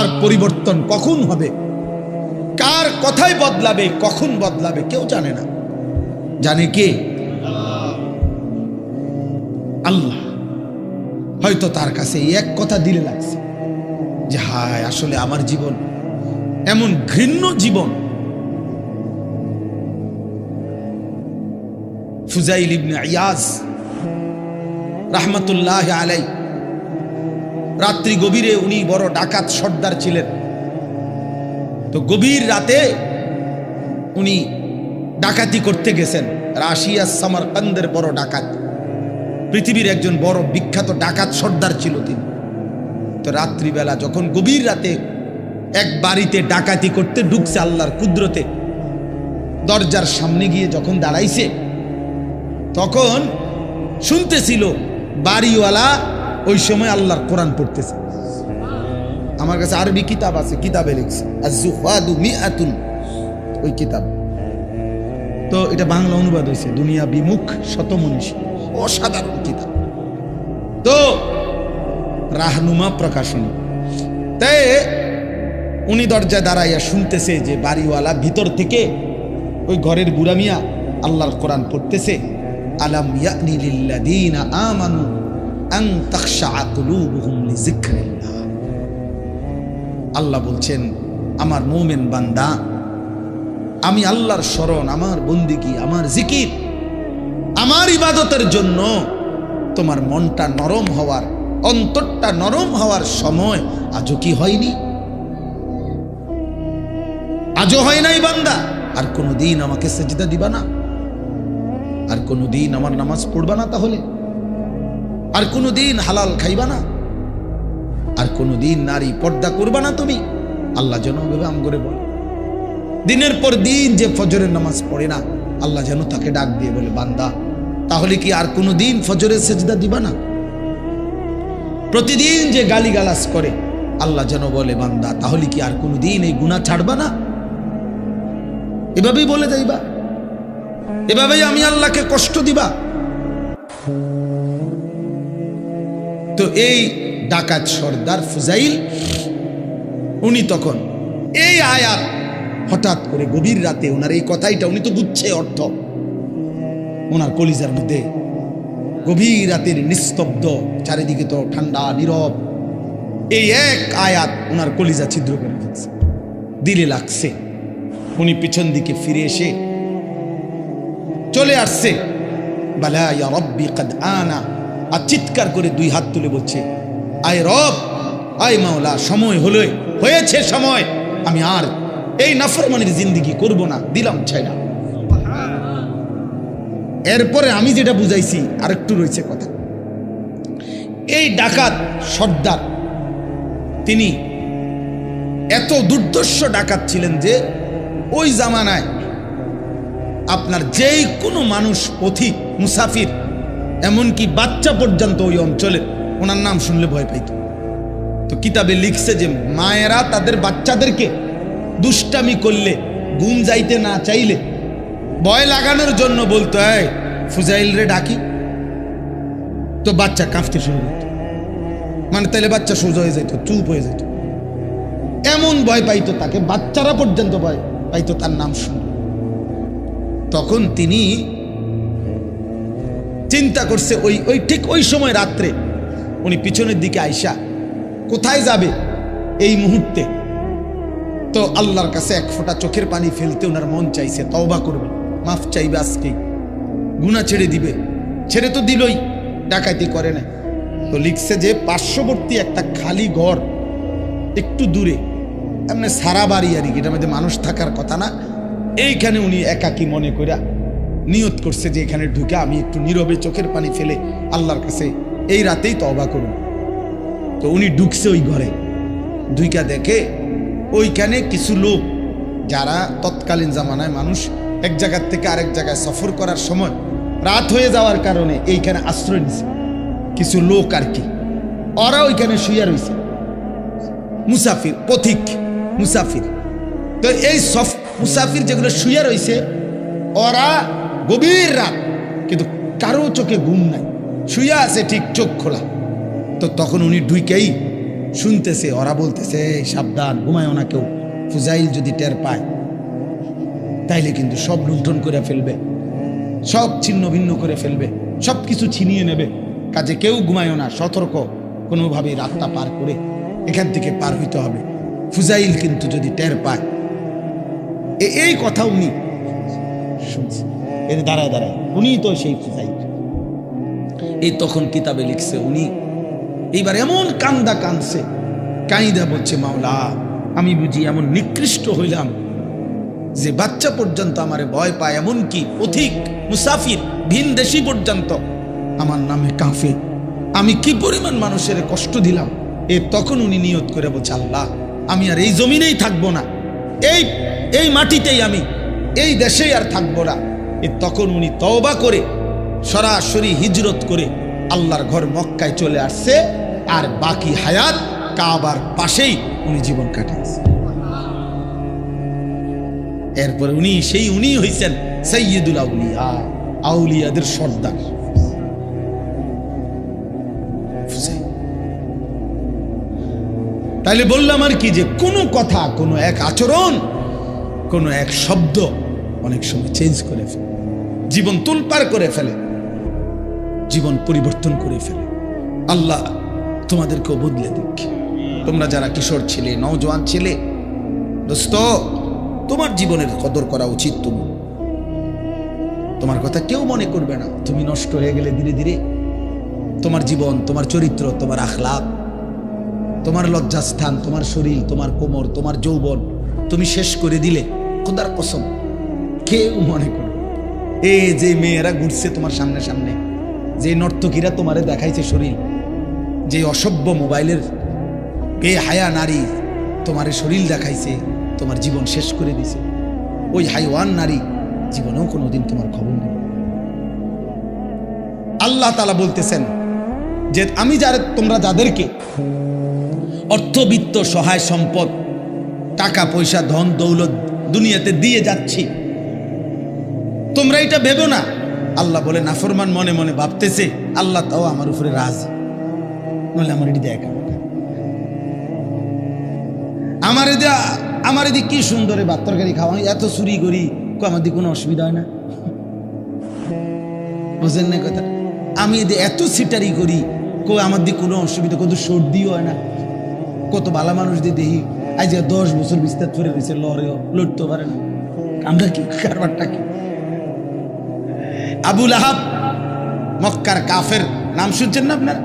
কার পরিবর্তন কখন হবে? কার কথাই বদলাবে, কখন বদলাবে, কেউ জানে না। জানে কে? আল্লাহ। হয়তো তার কাছে এক কথা দিলে লাগছে যে, হায়, আসলে আমার জীবন এমন ঘৃণ্য জীবন। ফুজাইল ইবনে ইয়াজ রাহমাতুল্লাহ আলাই রাত্রি গভীরে উনি বড় ডাকাত সর্দার ছিলেন। তো গভীর রাতে উনি ডাকাতি করতে গেছেন। রাশিয়া, সামারকান্দের বড় ডাকাত। পৃথিবীর একজন বড় বিখ্যাত ডাকাত সর্দার ছিল তিনি। তো রাত্রিবেলা যখন গভীর রাতে এক বাড়িতে ডাকাতি করতে ঢুকছে আল্লাহর কুদরতে, দরজার সামনে গিয়ে যখন দাঁড়াইছে, তখন শুনতেছিল বাড়িওয়ালা ওই সময় আল্লাহর কোরআন পড়তেছে। আমার কাছে আরবি কিতাব আছে, কিতাবে লিখছে। ওই কিতাব। তো এটা বাংলা অনুবাদ হয়েছে দুনিয়া বিমুখ শতমনীষী। অসাধারণ কিতাব। তো রাহনুমা প্রকাশনী। তাই উনি দরজায় দাঁড়াইয়া শুনতেছে যে বাড়িওয়ালা ভিতর থেকে ওই ঘরের বুড়া মিয়া আল্লাহর কোরআন পড়তেছে। আলাম ইয়ানি লিল্লাযীনা আমানু আল্লাহ বলছেন, আমার মোমেন বান্দা, আমি আল্লাহর স্মরণ, আমার বন্দিগি, আমার জিকির, আমার ইবাদতের জন্য তোমার মনটা নরম হওয়ার, অন্তরটা নরম হওয়ার সময় আজও কি হয়নি? আজও হয় নাই বান্দা, আর কোনো দিন আমাকে সেজদা দিবা না। আর কোনো দিন আমার নামাজ পড়বা না তাহলে। আর কোনো দিন হালাল খাইবা না। আর কোনো দিন নারী পর্দা করবা না তুমি। আল্লাহ যেন আম করে বল। দিনের পর দিন যে ফজরের নামাজ পড়ে না, আল্লাহ যেন তাকে ডাক দিয়ে বলে, বান্দা, তাহলে কি আর কোনো দিন ফজরের সেজদা দিবা না? প্রতিদিন যে গালিগালাজ করে, আল্লাহ যেন বলে, বান্দা, তাহলে কি আর কোনো দিন এই গুণা ছাড়বা না? এভাবেই বলে যাইবা। এভাবেই আমি আল্লাহকে কষ্ট দিবা। তো এই ডাকাত সর্দার ফুজাইল, উনি তখন এই আয়াত হঠাৎ করে গভীর রাতে ওনার এই কথাইটা, উনি তো বুঝছে অর্থ। ওনার কলিজার মধ্যে গভীর রাতের নিস্তব্ধ, চারিদিকে তো ঠান্ডা, নীরব, এই এক আয়াত ওনার কলিজা ছিদ্র করে ফেলছে। দিলে লাগছে। উনি পিছন দিকে ফিরে এসে চলে আসছে। বালা রব্বি কাদ আনা আর চিৎকার করে দুই হাত তুলে বলছে, আয় রব, আয় মাওলা, সময় হলো হয়েছে সময়। আমি আর এই নাফরমানির জিন্দিগি করব না, দিলাম ছাইরা এরপরে আমি যেটা বুঝাইছি, আরেকটু রয়েছে কথা। এই ডাকাত সর্দার, তিনি এত দুর্দর্শ ডাকাত ছিলেন যে ওই জামানায় আপনার যেই কোনো মানুষ, পথিক, মুসাফির এমনকি বাচ্চা পর্যন্ত ওই অঞ্চলে ওনার নাম শুনলে ভয় পাইত। তো কিতাবে লিখছে যে মায়েরা তাদের বাচ্চাদেরকে দুষ্টামি করলে, ঘুম যাইতে না চাইলে ভয় লাগানোর জন্য বলতো হয় ফুজাইল রে ডাকি। তো বাচ্চা কাঁপতে শুরু করতো। মানে তাহলে বাচ্চা সোজা হয়ে যেত চুপ হয়ে যেত এমন ভয় পাইতো তাকে, বাচ্চারা পর্যন্ত ভয় পাইতো তার নাম শুনে তখন তিনি চিন্তা করছে ওই ওই ঠিক ওই সময় রাত্রে। উনি পিছনের দিকে আইসা, কোথায় যাবে এই মুহূর্তে? তো আল্লাহর কাছে এক ফোঁটা চোখের পানি ফেলতে ওনার মন চাইছে, তওবা করবে। মাফ চাইবে আজকেই। গুণা ছেড়ে দিবে। ছেড়ে তো দিলই, ডাকাতি করে না। তো লিখছে যে, পার্শ্ববর্তী একটা খালি ঘর, একটু দূরে। এমনি সারা বাড়ি আর কি, এটার মধ্যে মানুষ থাকার কথা না। এইখানে উনি একাকি মনে কইরা নিয়ত করছে যে এখানে ঢুকে আমি একটু নীরবে চোখের পানি ফেলে আল্লাহর কাছে এই রাতেই তওবা করুন। তো উনি ঢুকছে ওই ঘরে। দুইকা দেখে ওইখানে কিছু লোক যারা তৎকালীন জামানায় মানুষ এক জায়গার থেকে আরেক জায়গায় সফর করার সময় রাত হয়ে যাওয়ার কারণে এইখানে আশ্রয় নিছে। কিছু লোক আর কি। ওরা ওইখানে শুয়ে রয়েছে মুসাফির, পথিক মুসাফির। তো এই সফ মুসাফির যেগুলো শুয়ে রয়েছে ওরা গভীর রাত, কিন্তু কারও চোখে ঘুম নাই। শুয়ে আছে ঠিক চোখ খোলা। তো তখন উনি ঢুকেই শুনতেছে, ওরা বলতেছে সাবধান, ঘুমায়ও না কেউ। ফুজাইল যদি টের পায়, তাইলে কিন্তু সব লুণ্ঠন করে ফেলবে। সব ছিন্ন ভিন্ন করে ফেলবে। সব কিছু ছিনিয়ে নেবে। কাজে কেউ ঘুমায়ও না, সতর্ক, কোনোভাবেই রাস্তা পার করে এখান থেকে পার হইতে হবে। ফুজাইল কিন্তু যদি টের পায় এই কথা উনি শুনছে। এর দাঁড়ায় দাঁড়ায়। উনি তো সেই ফুজাইল এই তখন কিতাবে লিখছে উনি, এইবার এমন কান্দা কান্দছে কাইদা বলছে, মাওলা, আমি বুঝি এমন নিকৃষ্ট হইলাম যে বাচ্চা পর্যন্ত আমারে ভয় পায় এমন কি পথিক মুসাফির, ভিন দেশি পর্যন্ত আমার নামে কাঁফে আমি কি পরিমাণ মানুষের কষ্ট দিলাম? এ তখন উনি নিয়ত করে বলছে, আল্লাহ, আমি আর এই জমিনেই থাকব না। এই এই মাটিতেই আমি, এই দেশেই আর থাকব না। তখন উনি তওবা করে সরাসরি হিজরত করে আল্লাহর ঘর মক্কায় চলে আসছে, আর বাকি হায়াত কাবার পাশেই উনি জীবন কাটিয়েছে এরপরে উনি সেই উনি হইছেন সৈয়দুল আউলিয়া, আউলিয়াদের সর্দার। তাইলে বললাম আর কি যে কোনো কথা, কোনো এক আচরণ, কোনো এক শব্দ অনেক সময় চেঞ্জ করে ফেলে। জীবন তুলপার করে ফেলে। জীবন পরিবর্তন করে ফেলে। আল্লাহ তোমাদেরকেও বদলে দিক। তোমরা যারা কিশোর ছেলে, নওজোয়ান ছেলে, দোস্ত, তোমার জীবনের কদর করা উচিত তুমি। তোমার কথা কেউ মনে করবে না। তুমি নষ্ট হয়ে গেলে ধীরে ধীরে তোমার জীবন, তোমার চরিত্র, তোমার আখলাপ, তোমার লজ্জাস্থান, তোমার শরীর, তোমার কোমর, তোমার যৌবন তুমি শেষ করে দিলে। খোদার কসম। কেউ মনে করবে এ যে মেয়েরা ঘুরছে তোমার সামনে সামনে, যে নর্তকীরা তোমারে দেখাইছে শরীর, যে অসভ্য মোবাইলের বে হায়া নারী তোমার শরীর দেখাইছে, তোমার জীবন শেষ করে দিছে। ওই হাইওয়ান নারী জীবনেও কোনোদিন তোমার খবর নেই। আল্লাহ তালা বলতেছেন যে আমি যারা তোমরা যাদেরকে অর্থবিত্ত, সহায় সম্পদ, টাকা, পয়সা, ধন, দৌলত দুনিয়াতে দিয়ে যাচ্ছি তোমরা এটা ভেবো না। আল্লাহ বলে, নাফরমান মনে মনে ভাবতেছে, আল্লাহ তাও আমার উপরে রাজ। নইলে আমার এটি দেখ আমার এদি আমার এদি কি সুন্দরে ভাত তরকারি খাওয়া এত চুরি করি আমার দিকে কোনো অসুবিধা হয় না? বুঝেন না কথা? আমি এদি এত সিটারি করি কো আমার দিকে কোনো অসুবিধা, কত সর্দিও হয় না। কত ভালো মানুষ দিয়ে দেখি, আজ দশ বছর বিস্তার করে রয়েছে, লড়েও লড়তে পারে না। আমরা কি কারবারটা কি? আবুল আহাব মক্কার কাফের, নাম শুনছেন না আপনার?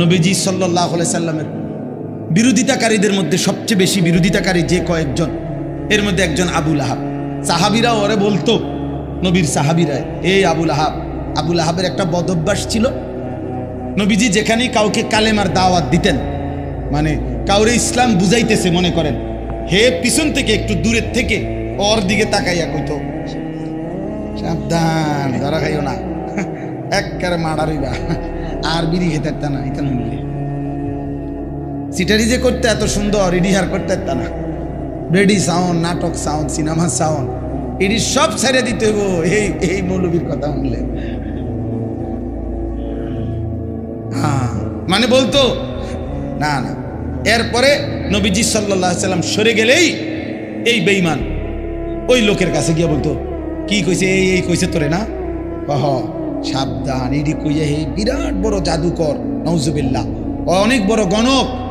নবীজি সাল্লাহ সাল্লামের বিরোধিতাকারীদের মধ্যে সবচেয়ে বেশি বিরোধিতাকারী যে কয়েকজন, এর মধ্যে একজন আবুল আহাব সাহাবিরা ওরে বলতো, নবীর সাহাবিরা এই আবুল আহাব আবুল আহাবের একটা বদভ্যাস ছিল। নবীজি যেখানেই কাউকে কালেমার দাওয়াত দিতেন মানে কাউরে ইসলাম বুঝাইতেছে মনে করেন, হে পিছন থেকে একটু দূরের থেকে, ওর দিকে তাকাইয়া কইতো সাবধান, ধরা খাইও না। একবারে মারারিবা আর বিড়ি খেতে পারত না এটা মিললে সিটারি যে করতে এত সুন্দর, ইডিহার করতে পারত না। রেডি সাউন্ড, নাটক সাউন্ড, সিনেমা সাউন্ড এটি সব ছেড়ে দিতে হইব, এই এই মৌলবীর কথা শুনলে। হ্যাঁ মানে বলতো, না না, এরপরে নবীজি সাল্লাহ সাল্লাম সরে গেলেই এই বেইমান ওই লোকের কাছে গিয়ে বলতো কি কইছে? এই এই কইছে তোরে না? কহ সাবধান, এডি কইয়া হে, বিরাট বড় জাদুকর নৌজুবিল্লাহ ও অনেক বড় গণক।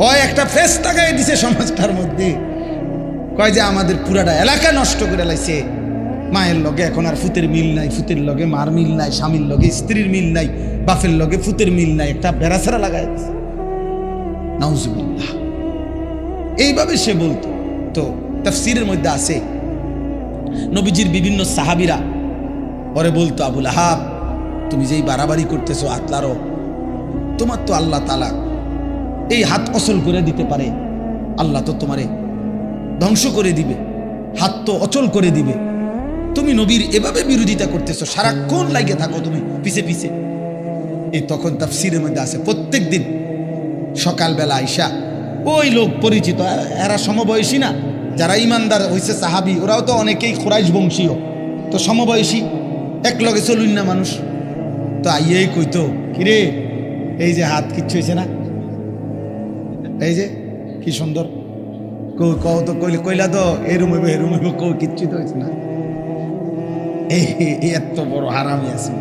ও একটা ফেস তাকাই দিছে সমাজটার মধ্যে। কয় যে আমাদের পুরাটা এলাকা নষ্ট করে লাইছে। মায়ের লগে এখন আর ফুতের মিল নাই, ফুতের লগে মার মিল নাই, স্বামীর লগে স্ত্রীর মিল নাই, বাপের লগে ফুতের মিল নাই, একটা বেড়াছাড়া লাগাই দিছে। এইভাবে সে বলতো। তো, তাফসিরের মধ্যে আছে নবীজির বিভিন্ন সাহাবিরা। পরে বলতো, আবুল আহাব, তুমি যেই বাড়াবাড়ি করতেছো আতলারও তোমার তো আল্লাহ তালা এই হাত অচল করে দিতে পারে। আল্লাহ তো তোমারে ধ্বংস করে দিবে, হাত তো অচল করে দিবে। তুমি নবীর এভাবে বিরোধিতা করতেছো, সারাক্ষণ লাগে থাকো তুমি, পিছে পিছে। এই তখন তাফসিরের মধ্যে আছে প্রত্যেক দিন সকালবেলা আইসা ওই লোক পরিচিত এরা সমবয়সী না। যারা ইমানদার হয়েছে সাহাবি, ওরাও তো অনেকেই খোরাইশ বংশীয়। তো সমবয়সী, এক লগে চলুন না মানুষ। তো আইয়েই কইতো, কিরে, এই যে হাত কিচ্ছু হয়েছে না? এই যে, কি সুন্দর। কও তো, কইলে, কইলা তো এরুম হইব এরুম হইব কিচ্ছু তো হয়েছে না? এই এত বড় হারামি আছে।